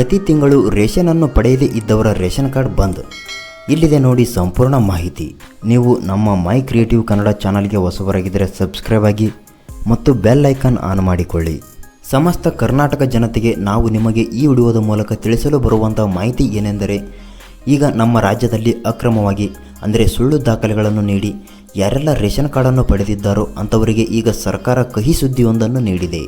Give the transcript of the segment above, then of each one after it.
ಪ್ರತಿ ತಿಂಗಳು ರೇಷನನ್ನು ಪಡೆಯದೇ ಇದ್ದವರ ರೇಷನ್ ಕಾರ್ಡ್ ಬಂದ್. ಇಲ್ಲಿದೆ ನೋಡಿ ಸಂಪೂರ್ಣ ಮಾಹಿತಿ. ನೀವು ನಮ್ಮ ಮೈ ಕ್ರಿಯೇಟಿವ್ ಕನ್ನಡ ಚಾನಲ್ಗೆ ಹೊಸಬರಾಗಿದ್ದರೆ ಸಬ್ಸ್ಕ್ರೈಬ್ ಆಗಿ ಮತ್ತು ಬೆಲ್ ಐಕಾನ್ ಆನ್ ಮಾಡಿಕೊಳ್ಳಿ. ಸಮಸ್ತ ಕರ್ನಾಟಕ ಜನತೆಗೆ ನಾವು ನಿಮಗೆ ಈ ವಿಡಿಯೋದ ಮೂಲಕ ತಿಳಿಸಲು ಬರುವಂಥ ಮಾಹಿತಿ ಏನೆಂದರೆ, ಈಗ ನಮ್ಮ ರಾಜ್ಯದಲ್ಲಿ ಅಕ್ರಮವಾಗಿ, ಅಂದರೆ ಸುಳ್ಳು ದಾಖಲೆಗಳನ್ನು ನೀಡಿ ಯಾರೆಲ್ಲ ರೇಷನ್ ಕಾರ್ಡನ್ನು ಪಡೆದಿದ್ದಾರೋ ಅಂಥವರಿಗೆ ಈಗ ಸರ್ಕಾರ ಕಹಿ ಸುದ್ದಿಯೊಂದನ್ನು ನೀಡಿದೆ.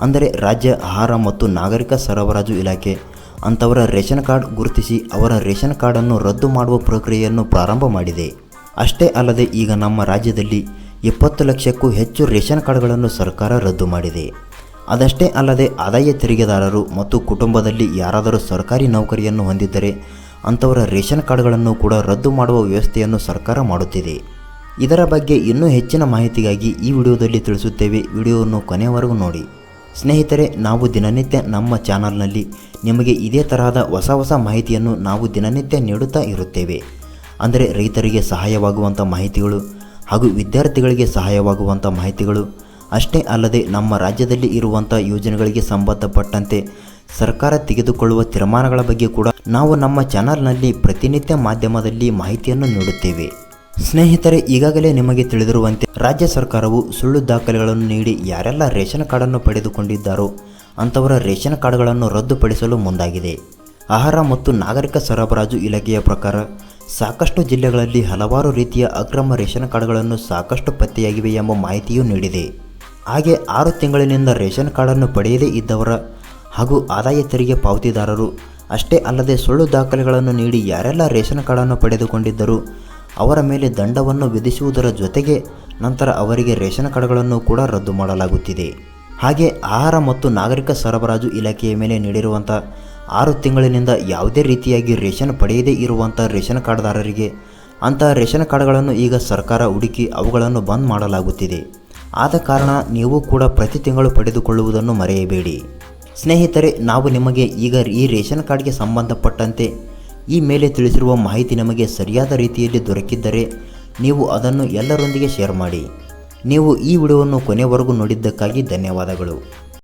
ಅಂದರೆ ರಾಜ್ಯ ಆಹಾರ ಮತ್ತು ನಾಗರಿಕ ಸರಬರಾಜು ಇಲಾಖೆ. ಅಂಥವರ ರೇಷನ್ ಕಾರ್ಡ್ ಗುರುತಿಸಿ ಅವರ ರೇಷನ್ ಕಾರ್ಡನ್ನು ರದ್ದು ಮಾಡುವ ಪ್ರಕ್ರಿಯೆಯನ್ನು ಪ್ರಾರಂಭ ಮಾಡಿದೆ. ಅಷ್ಟೇ ಅಲ್ಲದೆ ಈಗ ನಮ್ಮ ರಾಜ್ಯದಲ್ಲಿ ಇಪ್ಪತ್ತು ಲಕ್ಷಕ್ಕೂ ಹೆಚ್ಚು ರೇಷನ್ ಕಾರ್ಡ್ಗಳನ್ನು ಸರ್ಕಾರ ರದ್ದು ಮಾಡಿದೆ. ಅದಷ್ಟೇ ಅಲ್ಲದೆ ಆದಾಯ ತೆರಿಗೆದಾರರು ಮತ್ತು ಕುಟುಂಬದಲ್ಲಿ ಯಾರಾದರೂ ಸರ್ಕಾರಿ ನೌಕರಿಯನ್ನು ಹೊಂದಿದ್ದರೆ ಅಂಥವರ ರೇಷನ್ ಕಾರ್ಡ್ಗಳನ್ನು ಕೂಡ ರದ್ದು ಮಾಡುವ ವ್ಯವಸ್ಥೆಯನ್ನು ಸರ್ಕಾರ ಮಾಡುತ್ತಿದೆ. ಇದರ ಬಗ್ಗೆ ಇನ್ನೂ ಹೆಚ್ಚಿನ ಮಾಹಿತಿಗಾಗಿ ಈ ವಿಡಿಯೋದಲ್ಲಿ ತಿಳಿಸುತ್ತೇವೆ. ವಿಡಿಯೋವನ್ನು ಕೊನೆಯವರೆಗೂ ನೋಡಿ. ಸ್ನೇಹಿತರೆ, ನಾವು ದಿನನಿತ್ಯ ನಮ್ಮ ಚಾನಲ್ನಲ್ಲಿ ನಿಮಗೆ ಇದೇ ತರಹದ ಹೊಸ ಹೊಸ ಮಾಹಿತಿಯನ್ನು ನಾವು ದಿನನಿತ್ಯ ನೀಡುತ್ತಾ ಇರುತ್ತೇವೆ. ಅಂದರೆ ರೈತರಿಗೆ ಸಹಾಯವಾಗುವಂಥ ಮಾಹಿತಿಗಳು ಹಾಗೂ ವಿದ್ಯಾರ್ಥಿಗಳಿಗೆ ಸಹಾಯವಾಗುವಂಥ ಮಾಹಿತಿಗಳು, ಅಷ್ಟೇ ಅಲ್ಲದೆ ನಮ್ಮ ರಾಜ್ಯದಲ್ಲಿ ಇರುವಂಥ ಯೋಜನೆಗಳಿಗೆ ಸಂಬಂಧಪಟ್ಟಂತೆ ಸರ್ಕಾರ ತೆಗೆದುಕೊಳ್ಳುವ ತೀರ್ಮಾನಗಳ ಬಗ್ಗೆ ಕೂಡ ನಾವು ನಮ್ಮ ಚಾನಲ್ನಲ್ಲಿ ಪ್ರತಿನಿತ್ಯ ಮಾಧ್ಯಮದಲ್ಲಿ ಮಾಹಿತಿಯನ್ನು ನೀಡುತ್ತೇವೆ. ಸ್ನೇಹಿತರೆ, ಈಗಾಗಲೇ ನಿಮಗೆ ತಿಳಿದಿರುವಂತೆ ರಾಜ್ಯ ಸರ್ಕಾರವು ಸುಳ್ಳು ದಾಖಲೆಗಳನ್ನು ನೀಡಿ ಯಾರೆಲ್ಲ ರೇಷನ್ ಕಾರ್ಡನ್ನು ಪಡೆದುಕೊಂಡಿದ್ದಾರೋ ಅಂಥವರ ರೇಷನ್ ಕಾರ್ಡ್ಗಳನ್ನು ರದ್ದುಪಡಿಸಲು ಮುಂದಾಗಿದೆ. ಆಹಾರ ಮತ್ತು ನಾಗರಿಕ ಸರಬರಾಜು ಇಲಾಖೆಯ ಪ್ರಕಾರ ಸಾಕಷ್ಟು ಜಿಲ್ಲೆಗಳಲ್ಲಿ ಹಲವಾರು ರೀತಿಯ ಅಕ್ರಮ ರೇಷನ್ ಕಾರ್ಡ್ಗಳನ್ನು ಸಾಕಷ್ಟು ಪತ್ತೆಯಾಗಿವೆ ಎಂಬ ಮಾಹಿತಿಯೂ ನೀಡಿದೆ. ಹಾಗೆ ಆರು ತಿಂಗಳಿನಿಂದ ರೇಷನ್ ಕಾರ್ಡನ್ನು ಪಡೆಯದೇ ಇದ್ದವರ ಹಾಗೂ ಆದಾಯ ತೆರಿಗೆ ಪಾವತಿದಾರರು ಅಷ್ಟೇ ಅಲ್ಲದೆ ಸುಳ್ಳು ದಾಖಲೆಗಳನ್ನು ನೀಡಿ ಯಾರೆಲ್ಲ ರೇಷನ್ ಕಾರ್ಡನ್ನು ಪಡೆದುಕೊಂಡಿದ್ದರೂ ಅವರ ಮೇಲೆ ದಂಡವನ್ನು ವಿಧಿಸುವುದರ ಜೊತೆಗೆ ನಂತರ ಅವರಿಗೆ ರೇಷನ್ ಕಾರ್ಡ್ಗಳನ್ನು ಕೂಡ ರದ್ದು ಮಾಡಲಾಗುತ್ತಿದೆ. ಹಾಗೆ ಆಹಾರ ಮತ್ತು ನಾಗರಿಕ ಸರಬರಾಜು ಇಲಾಖೆಯ ಮೇಲೆ ನೀಡಿರುವಂಥ ಆರು ತಿಂಗಳಿನಿಂದ ಯಾವುದೇ ರೀತಿಯಾಗಿ ರೇಷನ್ ಪಡೆಯದೇ ಇರುವಂಥ ರೇಷನ್ ಕಾರ್ಡ್ದಾರರಿಗೆ ಅಂತಹ ರೇಷನ್ ಕಾರ್ಡ್ಗಳನ್ನು ಈಗ ಸರ್ಕಾರ ಹುಡುಕಿ ಅವುಗಳನ್ನು ಬಂದ್ ಮಾಡಲಾಗುತ್ತಿದೆ. ಆದ ಕಾರಣ ನೀವು ಕೂಡ ಪ್ರತಿ ತಿಂಗಳು ಪಡೆದುಕೊಳ್ಳುವುದನ್ನು ಮರೆಯಬೇಡಿ. ಸ್ನೇಹಿತರೆ, ನಾವು ನಿಮಗೆ ಈಗ ಈ ರೇಷನ್ ಕಾರ್ಡ್ಗೆ ಸಂಬಂಧಪಟ್ಟಂತೆ ಈ ಮೇಲೆ ತಿಳಿಸಿರುವ ಮಾಹಿತಿ ನಮಗೆ ಸರಿಯಾದ ರೀತಿಯಲ್ಲಿ ದೊರಕಿದ್ದರೆ ನೀವು ಅದನ್ನು ಎಲ್ಲರೊಂದಿಗೆ ಶೇರ್ ಮಾಡಿ. ನೀವು ಈ ವಿಡಿಯೋವನ್ನು ಕೊನೆವರೆಗೂ ನೋಡಿದ್ದಕ್ಕಾಗಿ ಧನ್ಯವಾದಗಳು.